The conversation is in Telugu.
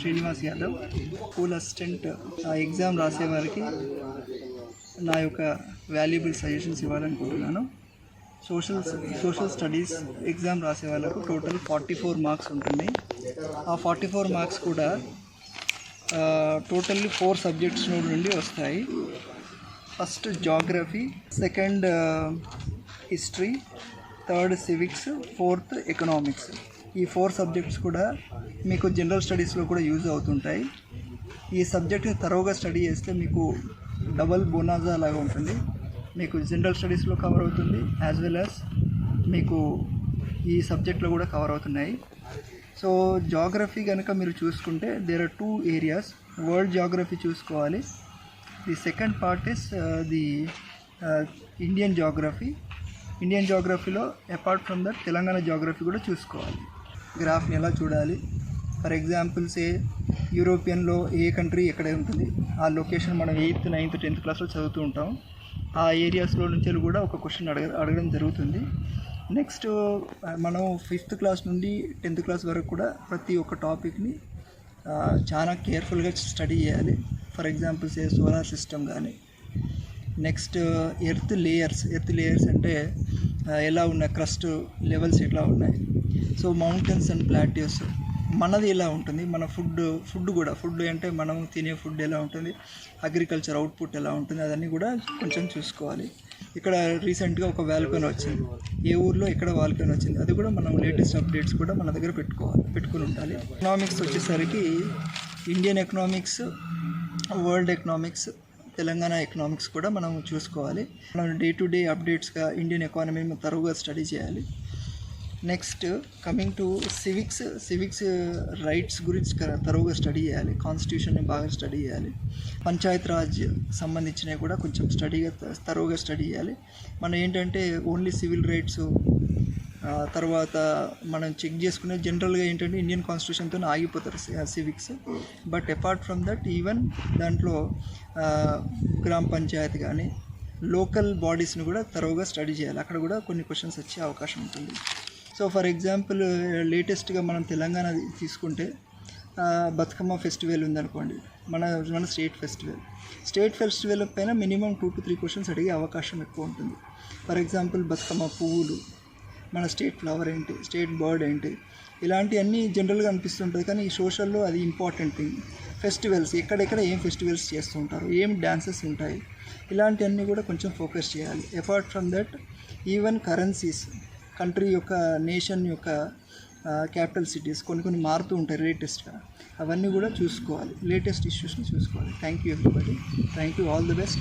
Srinivas Yadav school assistant. ఆ ఎగ్జామ్ రాసే వారికి నా యొక్క వాల్యుబుల్ సజెషన్స్ ఇవ్వాలనుకుంటున్నాను. సోషల్ సోషల్ స్టడీస్ ఎగ్జామ్ రాసే వాళ్ళకు టోటల్ ఫార్టీ ఫోర్ మార్క్స్ ఉంటుంది. ఆ ఫార్టీ ఫోర్ మార్క్స్ కూడా టోటల్లీ ఫోర్ సబ్జెక్ట్స్ నుండి వస్తాయి. First geography second history third civics fourth economics. ఈ ఫోర్ సబ్జెక్ట్స్ కూడా మీకు జనరల్ స్టడీస్లో కూడా యూజ్ అవుతుంటాయి. ఈ సబ్జెక్ట్ని తరోగా స్టడీ చేస్తే మీకు డబల్ బోనాజా లాగా ఉంటుంది. మీకు జనరల్ స్టడీస్లో కవర్ అవుతుంది యాజ్ వెల్ యాజ్ మీకు ఈ సబ్జెక్ట్లో కూడా కవర్ అవుతున్నాయి. సో జాగ్రఫీ కనుక మీరు చూసుకుంటే there are two areas world geography చూసుకోవాలి. The second part is the Indian geography Indian జాగ్రఫీలో apart from that Telangana geography కూడా చూసుకోవాలి. గ్రాఫ్ని ఎలా చూడాలి? ఫర్ ఎగ్జాంపుల్స్ ఏ యూరోపియన్లో ఏ కంట్రీ ఎక్కడ ఉంటుంది? ఆ లొకేషన్ మనం ఎయిత్ నైన్త్ టెన్త్ క్లాస్లో చదువుతూ ఉంటాం. ఆ ఏరియాస్లో నుంచి కూడా ఒక క్వశ్చన్ అడగ అడగడం జరుగుతుంది. నెక్స్ట్ మనం ఫిఫ్త్ క్లాస్ నుండి టెన్త్ క్లాస్ వరకు కూడా ప్రతి ఒక్క టాపిక్ని చాలా కేర్ఫుల్గా స్టడీ చేయాలి. For examples A solar system కానీ next earth layers earth layers అంటే ఎలా ఉన్నాయి? క్రస్ట్ లెవెల్స్ ఎట్లా ఉన్నాయి? సో మౌంటైన్స్ అండ్ ప్లాట్యూస్ మనది ఎలా ఉంటుంది? మన ఫుడ్ ఫుడ్ కూడా ఫుడ్ అంటే మనం తినే ఫుడ్ ఎలా ఉంటుంది? అగ్రికల్చర్ అవుట్పుట్ ఎలా ఉంటుంది? అదన్నీ కూడా కొంచెం చూసుకోవాలి. ఇక్కడ రీసెంట్గా ఒక వాల్కన్ వచ్చింది. ఏ ఊర్లో ఎక్కడ వాల్కన్ వచ్చింది? అది కూడా మనం లేటెస్ట్ అప్డేట్స్ కూడా మన దగ్గర పెట్టుకోవాలి పెట్టుకుని ఉండాలి. ఎకనామిక్స్ వచ్చేసరికి Indian economics world economics Telangana economics కూడా మనం చూసుకోవాలి. మనం డే టు డే అప్డేట్స్గా ఇండియన్ ఎకానమీని తరువుగా స్టడీ చేయాలి. Next coming to civics civics rights గురించి తరువుగా స్టడీ చేయాలి. కాన్స్టిట్యూషన్ని బాగా స్టడీ చేయాలి. పంచాయత్ రాజ్ సంబంధించినవి కూడా కొంచెం స్టడీగా త- తరువుగా స్టడీ చేయాలి. మనం ఏంటంటే ఓన్లీ సివిల్ రైట్స్ తర్వాత మనం చెక్ చేసుకునే జనరల్గా ఏంటంటే ఇండియన్ కాన్స్టిట్యూషన్తో ఆగిపోతారు civics but apart from that even దాంట్లో గ్రామ పంచాయతీ కానీ లోకల్ బాడీస్ని కూడా తరువుగా స్టడీ చేయాలి. అక్కడ కూడా కొన్ని క్వశ్చన్స్ వచ్చే అవకాశం ఉంటుంది. సో ఫర్ ఎగ్జాంపుల్ లేటెస్ట్గా మనం తెలంగాణ తీసుకుంటే బతుకమ్మ ఫెస్టివల్ ఉందనుకోండి. మన మన స్టేట్ ఫెస్టివల్ స్టేట్ ఫెస్టివల్ పైన minimum two to three questions అడిగే అవకాశం ఎక్కువ ఉంటుంది. ఫర్ ఎగ్జాంపుల్ బతుకమ్మ పువ్వులు. మన స్టేట్ ఫ్లవర్ ఏంటి స్టేట్ బర్డ్ ఏంటి ఇలాంటివన్నీ జనరల్గా అనిపిస్తుంటుంది. కానీ ఈ సోషల్లో అది ఇంపార్టెంట్ థింగ్. ఫెస్టివల్స్ ఎక్కడెక్కడ ఏం ఫెస్టివల్స్ చేస్తూ ఉంటారు ఏం డ్యాన్సెస్ ఉంటాయి ఇలాంటివన్నీ కూడా కొంచెం ఫోకస్ చేయాలి. Apart from that even currencies country యొక్క నేషన్ యొక్క క్యాపిటల్ సిటీస్ కొన్ని కొన్ని మారుతూ ఉంటాయి లేటెస్ట్గా. అవన్నీ కూడా చూసుకోవాలి. లేటెస్ట్ ఇష్యూస్ని చూసుకోవాలి. Thank you everybody. Thank you all the best.